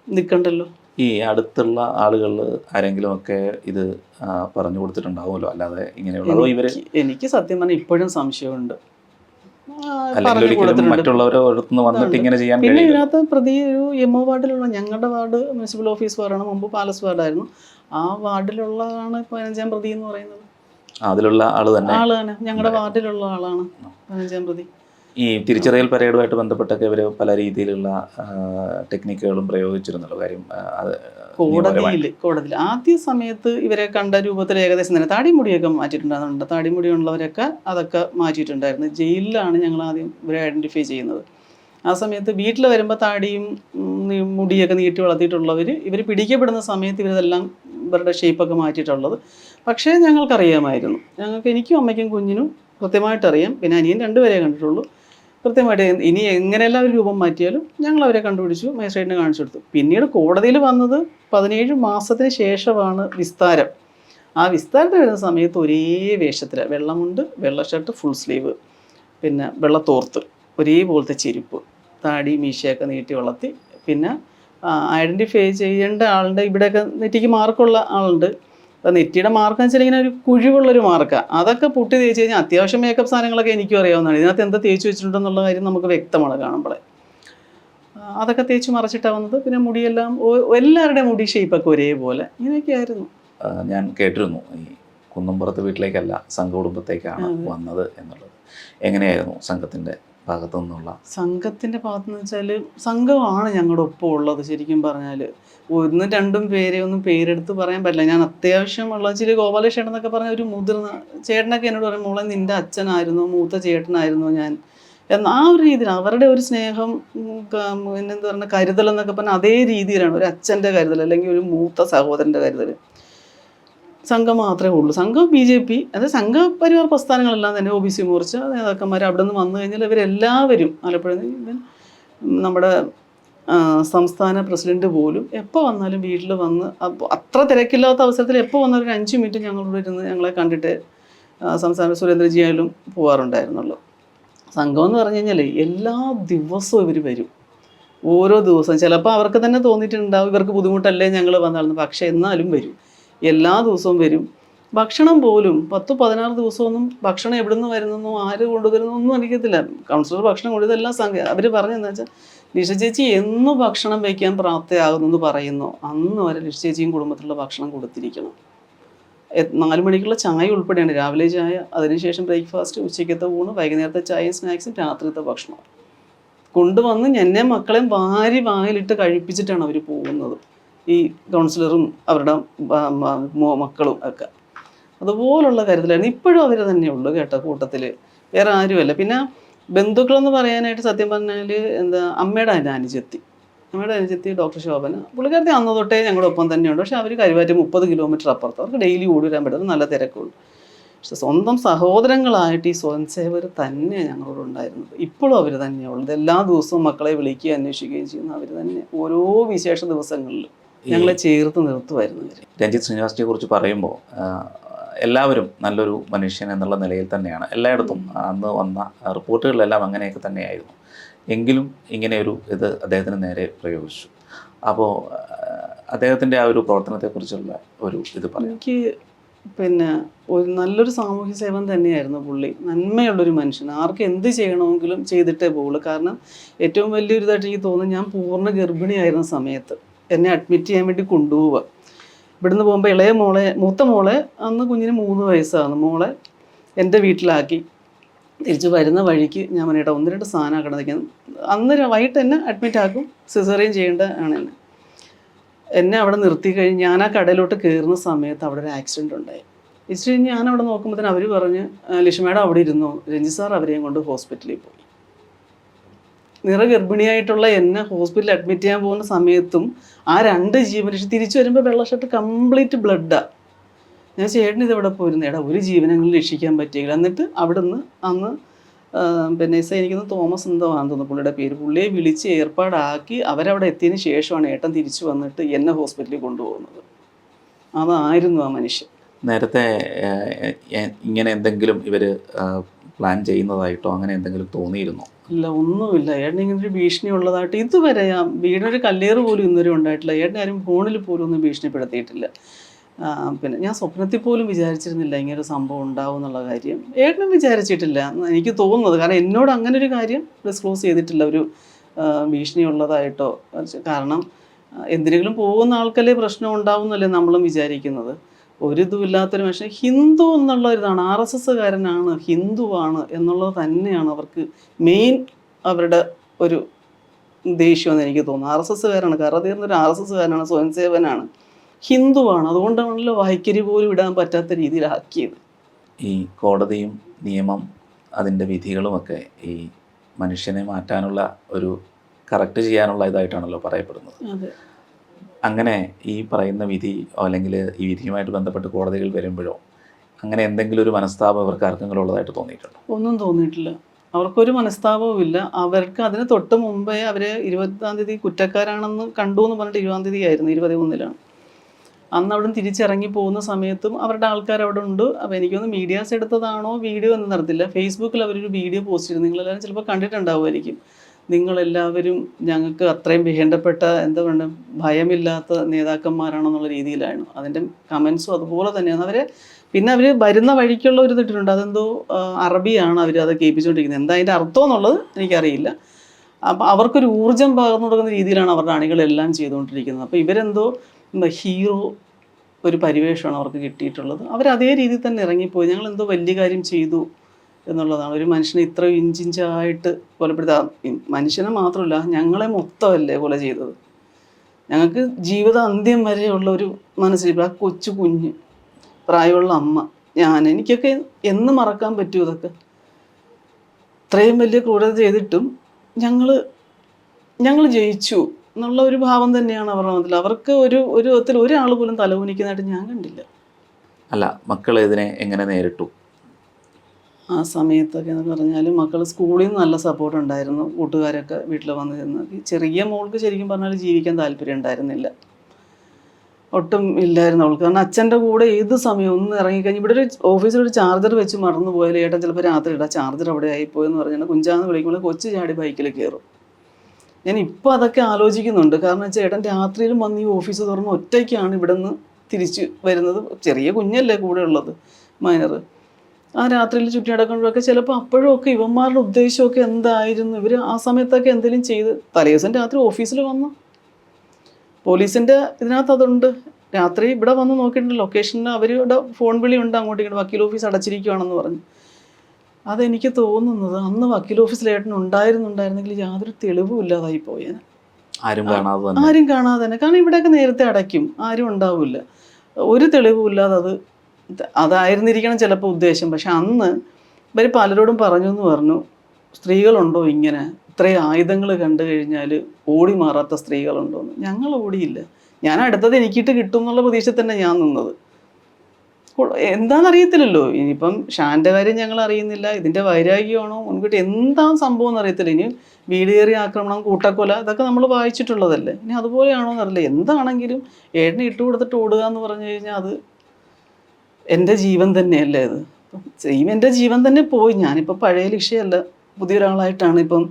നിൽക്കണ്ടല്ലോ ഈ അടുത്തുള്ള ആളുകൾ ആരെങ്കിലും ഒക്കെ ഇത് പറഞ്ഞു കൊടുത്തിട്ടുണ്ടാവുമല്ലോ? അല്ലാതെ ഇങ്ങനെയുള്ള ഇവർ? എനിക്ക് സത്യം പറഞ്ഞാൽ ഇപ്പോഴും സംശയമുണ്ട്. അല്ലെങ്കിൽ ഒരിക്കലും. വന്നിട്ട് ഇങ്ങനെ ചെയ്യാൻ പിന്നെ ഇതിനകത്ത് പ്രതി ഒരു എം ഒ വാർഡിലുള്ള ഞങ്ങളുടെ വാർഡ് മുനിസിപ്പൽ ഓഫീസ് വാർഡാണ് മുമ്പ് പാലസ് വാർഡായിരുന്നു. ആ വാർഡിലുള്ളതാണ് പതിനഞ്ചാം പ്രതി എന്ന് പറയുന്നത്. അതിലുള്ള ആൾ തന്നെ. ആൾ തന്നെ. ഞങ്ങളുടെ വാർഡിലുള്ള ആളാണ് പതിനഞ്ചാം പ്രതി. ഈ തിരിച്ചറിയൽ പരേഡുമായിട്ട് ബന്ധപ്പെട്ടൊക്കെ ഇവർ പല രീതിയിലുള്ള ടെക്നിക്കുകളും പ്രയോഗിച്ചിരുന്നല്ലോ കാര്യം കോടതിയിൽ കോടതിയിൽ ആദ്യ സമയത്ത് ഇവരെ കണ്ട രൂപത്തിൽ ഏകദേശം തന്നെ താടിമുടിയൊക്കെ മാറ്റിയിട്ടുണ്ടാകുന്നുണ്ട് താടിമുടിയുള്ളവരൊക്കെ അതൊക്കെ മാറ്റിയിട്ടുണ്ടായിരുന്നു. ജയിലിലാണ് ഞങ്ങൾ ആദ്യം ഇവരെ ഐഡന്റിഫൈ ചെയ്യുന്നത്. ആ സമയത്ത് വീട്ടിൽ വരുമ്പോൾ താടിയും മുടിയൊക്കെ നീട്ടി വളർത്തിയിട്ടുള്ളവർ ഇവർ പിടിക്കപ്പെടുന്ന സമയത്ത് ഇവരിതെല്ലാം ഇവരുടെ ഷേപ്പൊക്കെ മാറ്റിയിട്ടുള്ളത്. പക്ഷേ ഞങ്ങൾക്കറിയാമായിരുന്നു. ഞങ്ങൾക്ക് എനിക്കും അമ്മയ്ക്കും കുഞ്ഞിനും കൃത്യമായിട്ടറിയാം. പിന്നെ അനിയൻ രണ്ടുപേരെ കണ്ടിട്ടുള്ളൂ. കൃത്യമായിട്ട് ഇനി എങ്ങനെയെല്ലാം ഒരു രൂപം മാറ്റിയാലും ഞങ്ങൾ അവരെ കണ്ടുപിടിച്ചു മജിസ്ട്രേറ്റിന് കാണിച്ചു കൊടുത്തു. പിന്നീട് കോടതിയിൽ വന്നത് പതിനേഴ് മാസത്തിന് ശേഷമാണ് വിസ്താരം. ആ വിസ്താരത്തിൽ വരുന്ന സമയത്ത് ഒരേ വേഷത്തിൽ വെള്ളമുണ്ട് വെള്ള ഷർട്ട് ഫുൾ സ്ലീവ് പിന്നെ വെള്ളത്തോർത്ത് ഒരേപോലത്തെ ചെരുപ്പ് താടി മീശയൊക്കെ നീട്ടി വളർത്തി. പിന്നെ ഐഡന്റിഫൈ ചെയ്യേണ്ട ആളുണ്ട്. ഇവിടെയൊക്കെ നെറ്റിക്ക് മാർക്കുള്ള ആളുണ്ട്. അപ്പോൾ നെറ്റിയുടെ മാർക്ക് എന്ന് വെച്ചാൽ ഇങ്ങനെ ഒരു കുഴിവുള്ളൊരു മാർക്കാണ് അതൊക്കെ പൊട്ടി തേച്ച് കഴിഞ്ഞാൽ അത്യാവശ്യം മേക്കപ്പ് സാധനങ്ങളൊക്കെ എനിക്കും അറിയാവുന്നതാണ്. ഇതിനകത്ത് എന്താ തേച്ച് വെച്ചിട്ടുണ്ടെന്നുള്ള കാര്യം നമുക്ക് വ്യക്തമാണ് കാണുമ്പോൾ അതൊക്കെ തേച്ച് മറച്ചിട്ടാണ് വന്നത് പിന്നെ മുടിയെല്ലാം എല്ലാവരുടെയും മുടി ഷേപ്പൊക്കെ ഒരേപോലെ. ഇങ്ങനെയൊക്കെ ആയിരുന്നു. ഞാൻ കേട്ടിരുന്നു. ഈ കുന്നമ്പുറത്ത് വീട്ടിലേക്കല്ല സംഘകുടുംബത്തേക്കാണ് കുടുംബത്തേക്കാണ് വന്നത് എന്നുള്ളത്. എങ്ങനെയായിരുന്നു സംഘത്തിന്റെ ഭാഗത്തു നിന്നുള്ള സംഘത്തിന്റെ ഭാഗത്തുനിന്ന് വെച്ചാൽ സംഘമാണ് ഞങ്ങളുടെ ഒപ്പം ഉള്ളത് ശരിക്കും പറഞ്ഞാൽ ഒന്നും രണ്ടും പേരെ ഒന്നും പേരെടുത്ത് പറയാൻ പറ്റില്ല. ഞാൻ അത്യാവശ്യം ഉള്ള ചില ഗോപാലകൃഷ്ണൻ എന്നൊക്കെ പറഞ്ഞ ഒരു മുതിർന്ന ചേട്ടനൊക്കെ എന്നോട് പറയും മോളെ നിന്റെ അച്ഛനായിരുന്നു മൂത്ത ചേട്ടനായിരുന്നു ഞാൻ. എന്ന ആ ഒരു രീതിയിൽ അവരുടെ ഒരു സ്നേഹം പിന്നെന്താ പറയുക കരുതൽ എന്നൊക്കെ പറഞ്ഞാൽ അതേ രീതിയിലാണ് ഒരു അച്ഛന്റെ കരുതൽ അല്ലെങ്കിൽ ഒരു മൂത്ത സഹോദരന്റെ കരുതൽ. സംഘം മാത്രമേ ഉള്ളൂ. സംഘം ബി ജെ പി അതായത് സംഘപരിവാർ പ്രസ്ഥാനങ്ങളെല്ലാം തന്നെ ഒ ബി സി മോർച്ച നേതാക്കന്മാർ അവിടെ നിന്ന് വന്നു കഴിഞ്ഞാൽ ഇവരെല്ലാവരും ആലപ്പുഴ നമ്മുടെ സംസ്ഥാന പ്രസിഡന്റ് പോലും എപ്പോൾ വന്നാലും വീട്ടിൽ വന്ന് അപ്പോൾ അത്ര തിരക്കില്ലാത്ത അവസരത്തിൽ എപ്പോൾ വന്നാലും ഒരു അഞ്ച് മിനിറ്റ് ഞങ്ങളോട് ഇരുന്ന് ഞങ്ങളെ കണ്ടിട്ട് സംസ്ഥാന സുരേന്ദ്രജി ആയാലും പോകാറുണ്ടായിരുന്നുള്ളൂ സംഘം എന്ന് പറഞ്ഞു കഴിഞ്ഞാൽ എല്ലാ ദിവസവും ഇവർ വരും. ഓരോ ദിവസവും ചിലപ്പോൾ അവർക്ക് തന്നെ തോന്നിയിട്ടുണ്ടാവും ഇവർക്ക് ബുദ്ധിമുട്ടല്ലേ ഞങ്ങൾ വന്നാലും പക്ഷേ എന്നാലും വരും. എല്ലാ ദിവസവും വരും. ഭക്ഷണം പോലും പത്ത് പതിനാറ് ദിവസമൊന്നും ഭക്ഷണം എവിടെ നിന്ന് വരുന്നെന്നോ ആര് കൊണ്ടുവരുന്നോ ഒന്നും എനിക്കത്തില്ല കൗൺസിലർ ഭക്ഷണം കൊണ്ടുവരുന്നതെല്ലാം സംഖ്യ അവർ പറഞ്ഞതെന്ന് വെച്ചാൽ ലിഷ ചേച്ചി എന്ന് ഭക്ഷണം വയ്ക്കാൻ പ്രാപ്തയാകുന്നെന്ന് പറയുന്നു. അന്ന് വരെ ലിഷ ചേച്ചിയും കുടുംബത്തിലുള്ള ഭക്ഷണം കൊടുത്തിരിക്കണം. നാല് മണിക്കുള്ള ചായ ഉൾപ്പെടെയാണ്. രാവിലെ ചായ അതിനുശേഷം ബ്രേക്ക്ഫാസ്റ്റ് ഉച്ചയ്ക്കത്തെ ഊണ് വൈകുന്നേരത്തെ ചായയും സ്നാക്സും രാത്രിത്തെ ഭക്ഷണം. കൊണ്ടുവന്ന് എന്നെ മക്കളെയും വാരി വായിലിട്ട് കഴിപ്പിച്ചിട്ടാണ് അവർ പോകുന്നത്. ഈ കൗൺസിലറും അവരുടെ മക്കളും ഒക്കെ. അതുപോലുള്ള കരുതലായിരുന്നു ഇപ്പോഴും അവർ തന്നെയുള്ളൂ കേട്ടോ കൂട്ടത്തിൽ വേറെ ആരുമല്ല. പിന്നെ ബന്ധുക്കളെന്ന് പറയാനായിട്ട് സത്യം പറഞ്ഞാൽ എന്താ അമ്മയുടെ അതിന്റെ അനുജത്തി. അമ്മയുടെ അനുജത്തി ഡോക്ടർ ശോഭന. പുള്ളിക്കാരത്തി അന്ന് തൊട്ടേ ഞങ്ങളുടെ ഒപ്പം തന്നെയുണ്ട്. പക്ഷെ അവർ കരുവാറ്റ് മുപ്പത് കിലോമീറ്റർ അപ്പുറത്ത്. അവർക്ക് ഡെയിലി ഓടി വരാൻ പറ്റുന്ന നല്ല തിരക്കുള്ളൂ പക്ഷെ സ്വന്തം സഹോദരങ്ങളായിട്ട് ഈ സ്വയം തന്നെ ഞങ്ങളോട് ഉണ്ടായിരുന്നത്. ഇപ്പോഴും അവർ തന്നെയുള്ളത് എല്ലാ ദിവസവും മക്കളെ വിളിക്കുകയും അന്വേഷിക്കുകയും ചെയ്യുന്ന അവർ തന്നെ. ഓരോ വിശേഷ ദിവസങ്ങളിലും ഞങ്ങളെ ചേർത്ത് നിർത്തുമായിരുന്നു രഞ്ജിത് രഞ്ജിത്ത് ശ്രീനിവാസിനെ കുറിച്ച് പറയുമ്പോൾ എല്ലാവരും നല്ലൊരു മനുഷ്യൻ എന്നുള്ള നിലയിൽ തന്നെയാണ്. എല്ലായിടത്തും അന്ന് വന്ന റിപ്പോർട്ടുകളിലെല്ലാം അങ്ങനെയൊക്കെ തന്നെയായിരുന്നു. എങ്കിലും ഇങ്ങനെയൊരു ഇത് അദ്ദേഹത്തിന് നേരെ പ്രയോഗിച്ചു. അപ്പോൾ അദ്ദേഹത്തിന്റെ ആ ഒരു പ്രവർത്തനത്തെക്കുറിച്ചുള്ള ഒരു ഇത് പറയാം. എനിക്ക് പിന്നെ ഒരു നല്ലൊരു സാമൂഹ്യ സേവനം തന്നെയായിരുന്നു പുള്ളി. നന്മയുള്ളൊരു മനുഷ്യൻ. ആർക്ക് എന്ത് ചെയ്യണമെങ്കിലും ചെയ്തിട്ടേ പോകുള്ളൂ കാരണം ഏറ്റവും വലിയൊരു ഇതായിട്ട് എനിക്ക് തോന്നുന്നത് ഞാൻ പൂർണ ഗർഭിണിയായിരുന്ന സമയത്ത് എന്നെ അഡ്മിറ്റ് ചെയ്യാൻ വേണ്ടി കൊണ്ടുപോവുക. ഇവിടുന്ന് പോകുമ്പോൾ ഇളയ മോളെ മൂത്ത മോളെ അന്ന് കുഞ്ഞിന് മൂന്ന് വയസ്സാണ്. മോളെ എന്റെ വീട്ടിലാക്കി. തിരിച്ച് വരുന്ന വഴിക്ക് ഞാൻ പറഞ്ഞേട്ടാ ഒന്ന് രണ്ട് സാധനം കിടന്നിരിക്കുന്നത് അന്ന് വൈകിട്ട് എന്നെ അഡ്മിറ്റ് ആക്കും. സിസേറിയൻ ചെയ്യേണ്ട ആണ് എന്നെ. എന്നെ അവിടെ നിർത്തി കഴിഞ്ഞ് ഞാൻ ആ കടയിലോട്ട് കയറുന്ന സമയത്ത് അവിടെ ഒരു ആക്സിഡന്റ് ഉണ്ടായി. ഇച്ചിരി ഞാൻ അവിടെ തന്നെ അവർ പറഞ്ഞ് ലിഷ്മയുടെ അവിടെ ഇരുന്നു? രഞ്ജി സാർ അവരെയും കൊണ്ട് ഹോസ്പിറ്റലിൽ പോയി. നിറഗർഭിണിയായിട്ടുള്ള എന്നെ ഹോസ്പിറ്റലിൽ അഡ്മിറ്റ് ചെയ്യാൻ പോകുന്ന സമയത്തും ആ രണ്ട് ജീവൻ രക്ഷ തിരിച്ചു വരുമ്പോൾ വെള്ള ഷർട്ട് കംപ്ലീറ്റ് ബ്ലഡാണ് ഞാൻ ചേട്ടൻ ഇത് ഇവിടെ പോയിരുന്നു. എടാ ഒരു ജീവനെങ്കിലും രക്ഷിക്കാൻ പറ്റിയില്ല എന്നിട്ട് അവിടുന്ന് അന്ന് പിന്നെ എസ് എനിക്കൊന്ന് തോമസ് എന്തോ ആണെന്ന് തോന്നുന്നു പുള്ളിയുടെ പേര്. പുള്ളിയെ വിളിച്ച് ഏർപ്പാടാക്കി അവരവിടെ എത്തിയതിന് ശേഷമാണ് ഏട്ടൻ തിരിച്ചു വന്നിട്ട് എന്നെ ഹോസ്പിറ്റലിൽ കൊണ്ടുപോകുന്നത്. അതായിരുന്നു ആ മനുഷ്യൻ. നേരത്തെ ഇങ്ങനെ എന്തെങ്കിലും ഇവർ പ്ലാൻ ചെയ്യുന്നതായിട്ടോ അങ്ങനെ എന്തെങ്കിലും തോന്നിയിരുന്നോ? ഇല്ല ഒന്നുമില്ല. ഏട്ടൻ ഇങ്ങനെ ഒരു ഭീഷണി ഉള്ളതായിട്ട് ഇതുവരെ ആ വീടിനൊരു കല്ലേറ് പോലും ഇന്നുവരെ ഉണ്ടായിട്ടില്ല. ഏട്ടൻ ആരും ഫോണിൽ പോലും ഒന്നും ഭീഷണിപ്പെടുത്തിയിട്ടില്ല. പിന്നെ ഞാൻ സ്വപ്നത്തിൽ പോലും വിചാരിച്ചിരുന്നില്ല ഇങ്ങനെ ഒരു സംഭവം ഉണ്ടാവും എന്നുള്ള കാര്യം. ഏട്ടനും വിചാരിച്ചിട്ടില്ല. എനിക്ക് തോന്നുന്നത് കാരണം എന്നോട് അങ്ങനെ ഒരു കാര്യം ഡിസ്ക്ലോസ് ചെയ്തിട്ടില്ല. ഒരു ഭീഷണി ഉള്ളതായിട്ടോ. കാരണം എന്തിനെങ്കിലും പോകുന്ന ആൾക്കല്ലേ പ്രശ്നം ഉണ്ടാവും ഉണ്ടാവുന്നല്ലേ നമ്മളും വിചാരിക്കുന്നത്. ഒരിതും ഇല്ലാത്തൊരു മനുഷ്യൻ. ഹിന്ദു എന്നുള്ള ഒരിതാണ് ആർ എസ് എസ്സുകാരനാണ് ഹിന്ദുവാണ് എന്നുള്ളത് തന്നെയാണ് അവർക്ക് മെയിൻ അവരുടെ ഒരു ദേഷ്യമെന്ന് എനിക്ക് തോന്നുന്നു. ആർ എസ് എസ്സുകാരാണ്. കാരണം തീർന്ന ഒരു ആർ എസ് എസ്സുകാരനാണ് സ്വയംസേവനാണ്. ഹിന്ദുവാണ്. അതുകൊണ്ടാണല്ലോ വായിക്കരി പോലും ഇടാൻ പറ്റാത്ത രീതിയിലാക്കിയത്. ഈ കോടതിയും നിയമം അതിന്റെ വിധികളുമൊക്കെ ഈ മനുഷ്യനെ മാറ്റാനുള്ള ഒരു കറക്റ്റ് ചെയ്യാനുള്ള ഇതായിട്ടാണല്ലോ പറയപ്പെടുന്നത്. അതെ. അങ്ങനെ ഈ പറയുന്ന വിധി അല്ലെങ്കിൽ ഈ വിധിയുമായിട്ട് ബന്ധപ്പെട്ട് കോടതികൾ വരുമ്പോഴോ അങ്ങനെ എന്തെങ്കിലും ഒരു മനസ്താപം അവർക്ക് ആർക്കെങ്കിലും ഉള്ളതായിട്ട് തോന്നിയിട്ടുണ്ടോ? ഒന്നും തോന്നിയിട്ടില്ല. അവർക്കൊരു മനസ്താപവും ഇല്ല. അവർക്ക് അതിന് തൊട്ട് മുമ്പേ അവർ ഇരുപതാം തീയതി കുറ്റക്കാരാണെന്ന് കണ്ടു എന്ന് പറഞ്ഞിട്ട് ഇരുപതാം തീയതി ആയിരുന്നു ഇരുപത്തി ഒന്നിലാണ് അന്ന് അവിടെ തിരിച്ചിറങ്ങി പോകുന്ന സമയത്തും അവരുടെ ആൾക്കാർ അവിടെ ഉണ്ട്. അപ്പോൾ എനിക്കൊന്ന് മീഡിയാസ് എടുത്തതാണോ വീഡിയോ ഒന്നും നടത്തില്ല ഫേസ്ബുക്കിൽ അവരൊരു വീഡിയോ പോസ്റ്റ് ചെയ്തു. നിങ്ങളെല്ലാവരും ചിലപ്പോൾ കണ്ടിട്ടുണ്ടാവുമായിരിക്കും നിങ്ങളെല്ലാവരും ഞങ്ങൾക്ക് അത്രയും വേണ്ടപ്പെട്ട എന്താ പറയുക ഭയമില്ലാത്ത നേതാക്കന്മാരാണെന്നുള്ള രീതിയിലായിരുന്നു. അതിന്റെ കമൻസും അതുപോലെ തന്നെയാണ്. അവർ പിന്നെ അവർ വരുന്ന വഴിക്കുള്ള ഒരു ഇതിട്ടിട്ടുണ്ട്. അതെന്തോ അറബിയാണ് അവർ അത് കേൾപ്പിച്ചുകൊണ്ടിരിക്കുന്നത്. എന്താ അതിന്റെ അർത്ഥം എന്നുള്ളത് എനിക്കറിയില്ല. അപ്പം അവർക്കൊരു ഊർജം പകർന്നു കൊടുക്കുന്ന രീതിയിലാണ് അവരുടെ അണികളെല്ലാം ചെയ്തുകൊണ്ടിരിക്കുന്നത്. അപ്പോൾ ഇവരെന്തോ ഹീറോ ഒരു പരിവേഷമാണ് അവർക്ക് കിട്ടിയിട്ടുള്ളത്. അവർ അതേ രീതിയിൽ തന്നെ ഇറങ്ങിപ്പോയി. ഞങ്ങൾ എന്തോ വലിയ കാര്യം ചെയ്തു. എന്നുള്ളതാണ്. ഒരു മനുഷ്യനെ ഇത്ര ഇഞ്ചിഞ്ചായിട്ട് കൊലപ്പെടുത്താം. മനുഷ്യനെ മാത്രമല്ല ഞങ്ങളെ മൊത്തമല്ലേ കൊല ചെയ്തത്. ഞങ്ങൾക്ക് ജീവിത അന്ത്യം വരെയുള്ള ഒരു മനസ്സിൽ ആ കൊച്ചു കുഞ്ഞ് പ്രായമുള്ള അമ്മ ഞാൻ എനിക്കൊക്കെ എന്ന് മറക്കാൻ പറ്റുമോ ഇതൊക്കെ ഇത്രയും വലിയ ക്രൂരത ചെയ്തിട്ടും ഞങ്ങൾ ഞങ്ങൾ ജയിച്ചു എന്നുള്ള ഒരു ഭാവം തന്നെയാണ് അവരുടെ മനസ്സിൽ. അവർക്ക് ഒരു ഒരു വിധത്തിൽ ഒരാൾ പോലും തലകുനിക്കുന്നതായിട്ട് ഞാൻ കണ്ടില്ല. അല്ല മക്കൾ ഇതിനെ എങ്ങനെ നേരിട്ടു? ആ സമയത്തൊക്കെ എന്ന് പറഞ്ഞാൽ മക്കൾ സ്കൂളിൽ നിന്ന് നല്ല സപ്പോർട്ട് ഉണ്ടായിരുന്നു. കൂട്ടുകാരൊക്കെ വീട്ടിൽ വന്നു ചെറിയ മോൾക്ക് ശരിക്കും പറഞ്ഞാൽ ജീവിക്കാൻ താല്പര്യം ഉണ്ടായിരുന്നില്ല. ഒട്ടും ഇല്ലായിരുന്നു അവൾക്ക്. കാരണം അച്ഛന്റെ കൂടെ ഏത് സമയം ഒന്ന് ഇറങ്ങിക്കഴിഞ്ഞ് ഇവിടെ ഒരു ഓഫീസിലൊരു ചാർജർ വെച്ച് മറന്നു പോയാൽ ഏട്ടൻ ചിലപ്പോൾ രാത്രി ഇടാം ചാർജർ അവിടെ ആയിപ്പോയെന്ന് പറഞ്ഞാൽ കുഞ്ചാന്ന് വിളിക്കുമ്പോൾ കൊച്ചു ചാടി ബൈക്കിൽ കയറും ഞാൻ ഇപ്പോൾ അതൊക്കെ ആലോചിക്കുന്നുണ്ട്. കാരണം വെച്ചാൽ ഏട്ടൻ രാത്രിയിലും വന്ന് ഈ ഓഫീസ് തുറന്ന് ഒറ്റയ്ക്കാണ് ഇവിടെ നിന്ന് തിരിച്ച് വരുന്നത്. ചെറിയ കുഞ്ഞല്ലേ കൂടെ ഉള്ളത് മൈനർ ആ രാത്രിയിൽ ചുറ്റി നടക്കുമ്പോഴൊക്കെ ചിലപ്പോൾ അപ്പോഴും ഒക്കെ ഇവന്മാരുടെ ഉദ്ദേശമൊക്കെ എന്തായിരുന്നു? ഇവർ ആ സമയത്തൊക്കെ എന്തെങ്കിലും ചെയ്ത് തലേദിവസം രാത്രി ഓഫീസിൽ വന്നു. പോലീസിന്റെ ഇതിനകത്ത് അതുണ്ട്. രാത്രി ഇവിടെ വന്ന് നോക്കിയിട്ടുണ്ട്. ലൊക്കേഷനിൽ അവരുടെ ഫോൺ വിളി ഉണ്ട് അങ്ങോട്ട് ഇങ്ങോട്ട് വക്കീൽ ഓഫീസ് അടച്ചിരിക്കുകയാണെന്ന് പറഞ്ഞു. അതെനിക്ക് തോന്നുന്നത് അന്ന് വക്കീൽ ഓഫീസിൽ ഏട്ടൻ ഉണ്ടായിരുന്നുണ്ടായിരുന്നെങ്കിൽ യാതൊരു തെളിവും ഇല്ലാതായി പോയേനെ. ആരും കാണാതെ തന്നെ. ആരും കാണാതെ തന്നെ. കാരണം ഇവിടെയൊക്കെ നേരത്തെ അടയ്ക്കും. ആരും ഉണ്ടാവില്ല. ഒരു തെളിവും ഇല്ലാതെ അത് അതായിരുന്നിരിക്കണം ചിലപ്പോൾ ഉദ്ദേശം. പക്ഷെ അന്ന് ഇവർ പലരോടും പറഞ്ഞു എന്ന് പറഞ്ഞു സ്ത്രീകളുണ്ടോ ഇങ്ങനെ? ഇത്രയും ആയുധങ്ങൾ കണ്ടു കഴിഞ്ഞാൽ ഓടി മാറാത്ത സ്ത്രീകളുണ്ടോ? എന്ന്. ഞങ്ങൾ ഓടിയില്ല. ഞാൻ അടുത്തത് എനിക്കിട്ട് കിട്ടും എന്നുള്ള പ്രതീക്ഷ തന്നെ ഞാൻ നിന്നത്. എന്താണെന്നറിയത്തില്ലല്ലോ ഇനിയിപ്പം ഷാന്റെ കാര്യം ഞങ്ങൾ അറിയുന്നില്ല ഇതിന്റെ വൈരാഗ്യമാണോ മുൻകൂട്ടി എന്താണ് സംഭവം എന്നറിയത്തില്ല. ഇനി വീടേറിയ ആക്രമണം കൂട്ടക്കൊല ഇതൊക്കെ നമ്മൾ വായിച്ചിട്ടുള്ളതല്ലേ. ഇനി അതുപോലെയാണോ എന്നറിയില്ല എന്താണെങ്കിലും ഏട്ടനെ ഇട്ട് കൊടുത്തിട്ട് ഓടുക എന്ന് പറഞ്ഞു കഴിഞ്ഞാൽ അത് എന്റെ ജീവൻ തന്നെയല്ലേ അത്? സെയിം എന്റെ ജീവൻ തന്നെ പോയി. ഞാനിപ്പോൾ പഴയ ലക്ഷ്യമല്ല. പുതിയൊരാളായിട്ടാണ് ഇപ്പം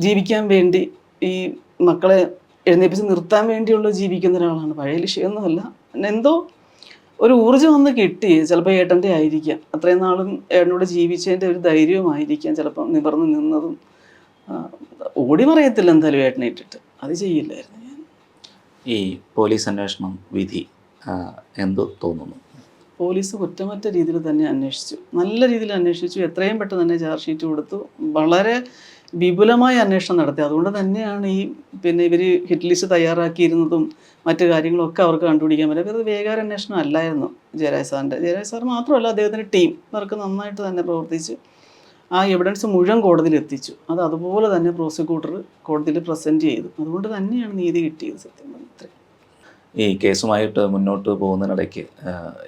ജീവിക്കാൻ വേണ്ടി ഈ മക്കളെ എഴുന്നേപ്പിച്ച് നിർത്താൻ വേണ്ടിയുള്ള ജീവിക്കുന്ന ഒരാളാണ്. പഴയ ലക്ഷ്യമൊന്നുമല്ല. എന്തോ ഒരു ഊർജം ഒന്ന് കിട്ടി. ചിലപ്പോൾ ഏട്ടന്റെ ആയിരിക്കാം. അത്രയും നാളും ഏട്ടനോട് ജീവിച്ചതിന്റെ ഒരു ധൈര്യവുമായിരിക്കാം. ചിലപ്പോൾ നിവർന്ന് നിന്നതും. ഓടി മറിയത്തില്ല എന്തായാലും ഏട്ടനെ ഇട്ടിട്ട്. അത് ചെയ്യില്ലായിരുന്നു ഞാൻ. ഈ പോലീസ് അന്വേഷണം വിധി എന്തോ തോന്നുന്നു. പോലീസ് കുറ്റമറ്റ രീതിയിൽ തന്നെ അന്വേഷിച്ചു. നല്ല രീതിയിൽ അന്വേഷിച്ചു. എത്രയും പെട്ടെന്ന് തന്നെ ചാർജ് ഷീറ്റ് കൊടുത്തു. വളരെ വിപുലമായ അന്വേഷണം നടത്തി. അതുകൊണ്ട് തന്നെയാണ് ഈ പിന്നെ ഇവർ ഹിറ്റ് ലിസ്റ്റ് തയ്യാറാക്കിയിരുന്നതും മറ്റു കാര്യങ്ങളൊക്കെ അവർക്ക് കണ്ടുപിടിക്കാൻ പറ്റും അത് വേഗാര അന്വേഷണം അല്ലായിരുന്നു ജയരാജ് സാറിന്റെ. ജയരാജ് സാർ മാത്രമല്ല അദ്ദേഹത്തിന്റെ ടീം അവർക്ക് നന്നായിട്ട് തന്നെ പ്രവർത്തിച്ച്. ആ എവിഡൻസ് മുഴുവൻ കോടതിയിൽ എത്തിച്ചു. അത് അതുപോലെ തന്നെ പ്രോസിക്യൂട്ടർ കോടതിയിൽ പ്രസന്റ് ചെയ്തു. അതുകൊണ്ട് തന്നെയാണ് നീതി കിട്ടിയത് സത്യം പറഞ്ഞാൽ ഇത്രയും. ഈ കേസുമായിട്ട് മുന്നോട്ട് പോകുന്നതിനിടയ്ക്ക്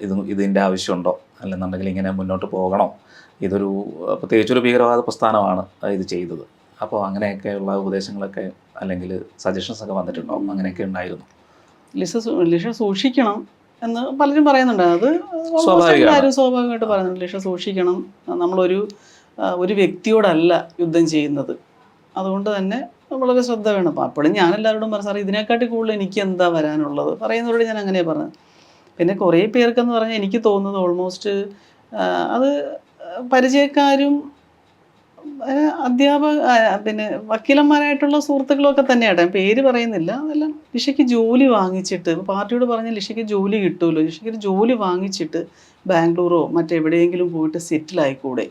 ഇത് ഇതിന്റെ ആവശ്യമുണ്ടോ? അല്ലെന്നുണ്ടെങ്കിൽ ഇങ്ങനെ മുന്നോട്ട് പോകണോ? ഇതൊരു പ്രത്യേകിച്ചൊരു ഭീകരവാദ പ്രസ്ഥാനമാണ് ഇത് ചെയ്തത്. അപ്പോൾ അങ്ങനെയൊക്കെയുള്ള ഉപദേശങ്ങളൊക്കെ അല്ലെങ്കിൽ സജഷൻസ് ഒക്കെ വന്നിട്ടുണ്ടോ? അങ്ങനെയൊക്കെ ഉണ്ടായിരുന്നു. ലിസ ലിഷ സൂക്ഷിക്കണം എന്ന് പലരും പറയുന്നുണ്ട്. അത്. എല്ലാവരും സ്വാഭാവികമായിട്ട് പറയുന്നുണ്ട്. ലിഷ സൂക്ഷിക്കണം. നമ്മളൊരു ഒരു വ്യക്തിയോടല്ല യുദ്ധം ചെയ്യുന്നത്. അതുകൊണ്ട് തന്നെ വളരെ ശ്രദ്ധ വേണം. അപ്പം അപ്പോഴും ഞാൻ എല്ലാവരോടും പറഞ്ഞു സാറേ ഇതിനെക്കാട്ടി കൂടുതൽ എനിക്ക് എന്താ വരാനുള്ളത്? പറയുന്നവരോട് ഞാൻ അങ്ങനെയാണ് പറഞ്ഞത്. പിന്നെ കുറേ പേർക്കെന്ന് പറഞ്ഞാൽ എനിക്ക് തോന്നുന്നത് ഓൾമോസ്റ്റ് അത് പരിചയക്കാരും അധ്യാപക പിന്നെ വക്കീലന്മാരായിട്ടുള്ള സുഹൃത്തുക്കളൊക്കെ തന്നെയാണ് പേര് പറയുന്നില്ല. അതെല്ലാം ലിഷയ്ക്ക് ജോലി വാങ്ങിച്ചിട്ട് പാർട്ടിയോട് പറഞ്ഞ ലിഷയ്ക്ക് ജോലി കിട്ടുമല്ലോ ലിഷയ്ക്ക് ഒരു ജോലി വാങ്ങിച്ചിട്ട് ബാംഗ്ലൂരോ മറ്റെവിടെയെങ്കിലും പോയിട്ട് സെറ്റിൽ ആയിക്കൂടെ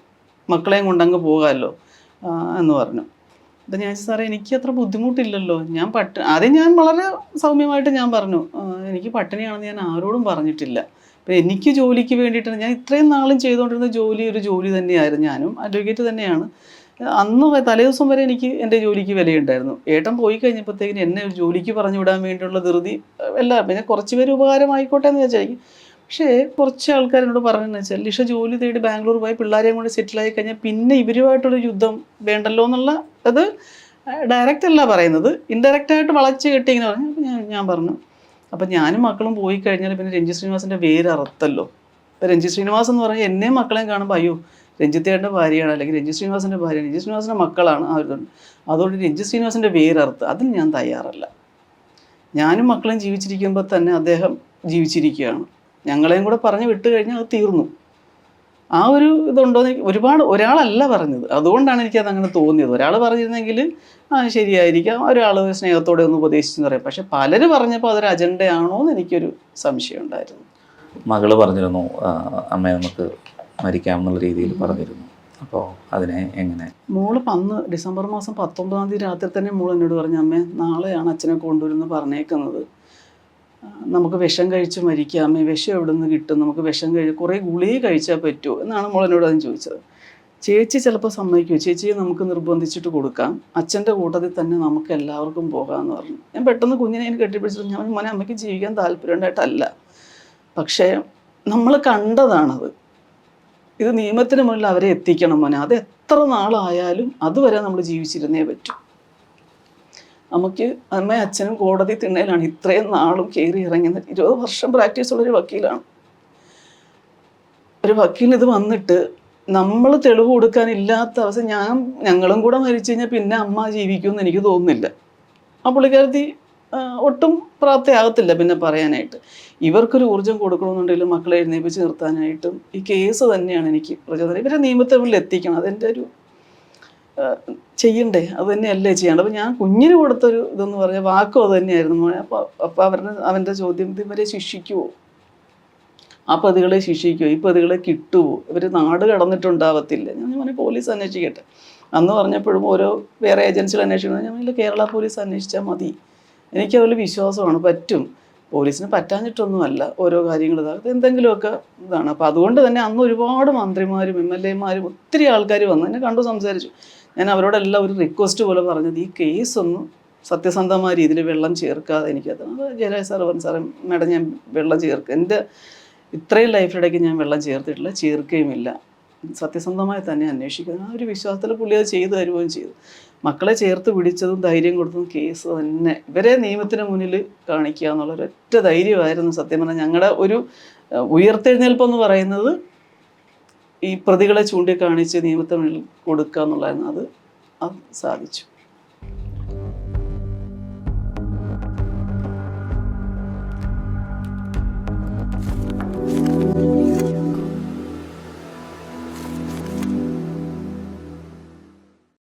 മക്കളെയും കൊണ്ടങ്ങ് പോകാമല്ലോ എന്ന് പറഞ്ഞു. അപ്പം ഞാൻ സാറേ എനിക്ക് അത്ര ബുദ്ധിമുട്ടില്ലല്ലോ. ഞാൻ പട്ട ആദ്യം ഞാൻ വളരെ സൗമ്യമായിട്ട് ഞാൻ പറഞ്ഞു എനിക്ക് പട്ടിണിയാണെന്ന് ഞാൻ ആരോടും പറഞ്ഞിട്ടില്ല. അപ്പം എനിക്ക് ജോലിക്ക് വേണ്ടിയിട്ടാണ് ഞാൻ ഇത്രയും നാളും ചെയ്തുകൊണ്ടിരുന്ന ജോലി ഒരു ജോലി തന്നെയായിരുന്നു. ഞാനും അഡ്വക്കേറ്റ് തന്നെയാണ്. അന്ന് തലേദിവസം വരെ എനിക്ക് എന്റെ ജോലിക്ക് വിലയുണ്ടായിരുന്നു. ഏട്ടൻ പോയി കഴിഞ്ഞപ്പോഴത്തേക്കിന് എന്നെ ജോലിക്ക് പറഞ്ഞു വിടാൻ വേണ്ടിയുള്ള ധൃതി എല്ലാ പിന്നെ കുറച്ച് പേര് ഉപകാരമായിക്കോട്ടെ എന്ന് വിചാരിക്കും. പക്ഷേ കുറച്ച് ആൾക്കാർ എന്നോട് പറഞ്ഞതെന്ന് വെച്ചാൽ ലിഷ ജോലി തേടി ബാംഗ്ലൂർ പോയി പിള്ളേരെയും കൊണ്ട് സെറ്റിലായി കഴിഞ്ഞാൽ പിന്നെ ഇവരുമായിട്ടുള്ള യുദ്ധം വേണ്ടല്ലോ എന്നുള്ള അത് ഡയറക്റ്റ് അല്ല പറയുന്നത്. ഇൻഡയറക്റ്റ് ആയിട്ട് വളച്ച് കെട്ടി ഇങ്ങനെ പറഞ്ഞു. ഞാൻ ഞാൻ പറഞ്ഞു. അപ്പം ഞാനും മക്കളും പോയി കഴിഞ്ഞാൽ പിന്നെ രഞ്ജി ശ്രീനിവാസിന്റെ വേര് അറുത്തല്ലോ ഇപ്പം രഞ്ജി ശ്രീനിവാസ് എന്ന് പറഞ്ഞാൽ എന്നെയും മക്കളെയും കാണുമ്പോൾ അയ്യോ രഞ്ജിത്തേട്ടന്റെ ഭാര്യയാണ് അല്ലെങ്കിൽ രഞ്ജി ശ്രീനിവാസിന്റെ ഭാര്യ രഞ്ജി ശ്രീനിവാസിന്റെ മക്കളാണ് ആ ഒരു അതുകൊണ്ട് രഞ്ജി ശ്രീനിവാസിന്റെ വേരറുത്ത് അതിൽ ഞാൻ തയ്യാറല്ല. ഞാനും മക്കളും ജീവിച്ചിരിക്കുമ്പോൾ തന്നെ അദ്ദേഹം ജീവിച്ചിരിക്കുകയാണ്. ഞങ്ങളെയും കൂടെ പറഞ്ഞ് വിട്ട് കഴിഞ്ഞാൽ അത് തീർന്നു. ആ ഒരു ഇതുണ്ടോ എന്ന് ഒരുപാട് ഒരാളല്ല പറഞ്ഞത്. അതുകൊണ്ടാണ് എനിക്കത് അങ്ങനെ തോന്നിയത്. ഒരാൾ പറഞ്ഞിരുന്നെങ്കിൽ ആ ശരിയായിരിക്കാം. ഒരാൾ സ്നേഹത്തോടെ ഒന്ന് ഉപദേശിച്ചെന്ന് പറയാം. പക്ഷെ പലര് പറഞ്ഞപ്പോൾ അതൊരു അജണ്ടയാണോ എന്ന് എനിക്കൊരു സംശയം ഉണ്ടായിരുന്നു. മകൾ പറഞ്ഞിരുന്നു അമ്മയെ അമ്മേ നമുക്ക് മരിക്കാമെന്നുള്ള രീതിയിൽ പറഞ്ഞിരുന്നു. അപ്പോൾ അതിനെ എങ്ങനെ? മോൾ അന്ന് ഡിസംബർ മാസം പത്തൊമ്പതാം തീയതി രാത്രി തന്നെ മോൾ എന്നോട് പറഞ്ഞു അമ്മേ നാളെയാണ് അച്ഛനെ കൊണ്ടുവരുമെന്ന് പറഞ്ഞേക്കുന്നത്. നമുക്ക് വിഷം കഴിച്ച് മരിക്കാം ഈ വിഷം എവിടെ നിന്ന് കിട്ടും നമുക്ക് വിഷം കഴിച്ച് കുറേ ഗുളിക കഴിച്ചാൽ പറ്റുമോ എന്നാണ് മോളനോട് അതും ചോദിച്ചത്. ചേച്ചി ചിലപ്പോൾ സമ്മതിക്കുമോ ചേച്ചിയെ നമുക്ക് നിർബന്ധിച്ചിട്ട് കൊടുക്കാം അച്ഛന്റെ കൂട്ടത്തിൽ തന്നെ നമുക്ക് എല്ലാവർക്കും പോകാമെന്ന് പറഞ്ഞു. ഞാൻ പെട്ടെന്ന് കുഞ്ഞിനെ എനിക്ക് കെട്ടിപ്പിടിച്ചിട്ട് ഞാൻ മോനെ അമ്മയ്ക്ക് ജീവിക്കാൻ താല്പര്യമുണ്ടായിട്ടല്ല. പക്ഷേ നമ്മൾ കണ്ടതാണത്. ഇത് നിയമത്തിന് മുന്നിൽ അവരെ എത്തിക്കണം മോനെ. അത് എത്ര നാളായാലും അതുവരെ നമ്മൾ ജീവിച്ചിരുന്നേ പറ്റൂ. നമുക്ക് അമ്മയും അച്ഛനും കോടതി തിണ്ണയിലാണ്. ഇത്രയും നാളും കയറി ഇറങ്ങുന്നത് ഇരുപത് വർഷം പ്രാക്ടീസ് ഉള്ളൊരു വക്കീലാണ്. ഒരു വക്കീൽ ഇത് വന്നിട്ട് നമ്മൾ തെളിവ് കൊടുക്കാനില്ലാത്ത അവസ്ഥ. ഞാൻ ഞങ്ങളും കൂടെ മരിച്ചു കഴിഞ്ഞാൽ പിന്നെ അമ്മ ജീവിക്കുമെന്ന് എനിക്ക് തോന്നുന്നില്ല. ആ പുള്ളിക്കാരത്തി ഒട്ടും പ്രാപ്തിയാകത്തില്ല പിന്നെ പറയാനായിട്ട്. ഇവർക്കൊരു ഊർജം കൊടുക്കണമെന്നുണ്ടെങ്കിൽ മക്കളെ എഴുന്നേപ്പിച്ച് നിർത്താനായിട്ടും ഈ കേസ് തന്നെയാണ് എനിക്ക് പ്രചോദനം. ഇവരെ നിയമത്തെ മുന്നിൽ എത്തിക്കണം. അതെന്റെ ഒരു ചെയ്യണ്ടേ? അത് തന്നെയല്ലേ ചെയ്യേണ്ടത് അപ്പോൾ ഞാൻ കുഞ്ഞിന് കൊടുത്തൊരു ഇതെന്ന് പറഞ്ഞാൽ വാക്കും അത് തന്നെയായിരുന്നു മോനെ അപ്പോൾ അപ്പോൾ അവരുടെ അവന്റെ ചോദ്യം ഇവരെ ശിക്ഷിക്കുമോ ആ പ്രതികളെ ശിക്ഷിക്കുമോ ഈ പ്രതികളെ കിട്ടുമോ ഇവർ നാട് കടന്നിട്ടുണ്ടാവത്തില്ല. ഞാൻ മോനെ പോലീസ് അന്വേഷിക്കട്ടെ. അന്ന് പറഞ്ഞപ്പോഴും ഓരോ വേറെ ഏജൻസികൾ അന്വേഷിക്കുന്നത് ഞാൻ കേരള പോലീസ് അന്വേഷിച്ചാൽ മതി. എനിക്ക് അതിൽ വിശ്വാസമാണ്. പറ്റും. പോലീസിന് പറ്റാഞ്ഞിട്ടൊന്നുമല്ല ഓരോ കാര്യങ്ങൾ. ഇതാ- ഇത് എന്തെങ്കിലുമൊക്കെ ഇതാണ്. അപ്പോൾ അതുകൊണ്ട് തന്നെ അന്ന് ഒരുപാട് മന്ത്രിമാരും എം എൽ എമാരും ഒത്തിരി ആൾക്കാർ വന്ന് എന്നെ കണ്ടു സംസാരിച്ചു. ഞാൻ അവരോടെല്ലാം ഒരു റിക്വസ്റ്റ് പോലെ പറഞ്ഞത് ഈ കേസ് ഒന്ന് സത്യസന്ധമായ രീതിയിൽ വെള്ളം ചേർക്കാതെ എനിക്കത് ജയരാജ് സാർ പറഞ്ഞു സാറേ മേഡം ഞാൻ വെള്ളം ചേർക്കുക എന്റെ ഇത്രയും ലൈഫിലിടയ്ക്ക് ഞാൻ വെള്ളം ചേർത്തിട്ടില്ല ചേർക്കുകയുമില്ല. സത്യസന്ധമായി തന്നെ അന്വേഷിക്കുന്നത് ആ ഒരു വിശ്വാസത്തിൽ പുള്ളി അത് ചെയ്തു തരുകയും ചെയ്തു. മക്കളെ ചേർത്ത് പിടിച്ചതും ധൈര്യം കൊടുത്തതും കേസ് തന്നെ. ഇവരെ നിയമത്തിന് മുന്നിൽ കാണിക്കുക എന്നുള്ള ഒരൊറ്റ ധൈര്യമായിരുന്നു സത്യം പറഞ്ഞാൽ ഞങ്ങളുടെ ഒരു ഉയർത്തെഴുന്നേൽപ്പെന്ന് പറയുന്നത് ഈ പ്രതികളെ ചൂണ്ടിക്കാണിച്ച് നിയമത്തിന് കൊടുക്കുക എന്നുള്ളതായിരുന്നു അത് അത് സാധിച്ചു.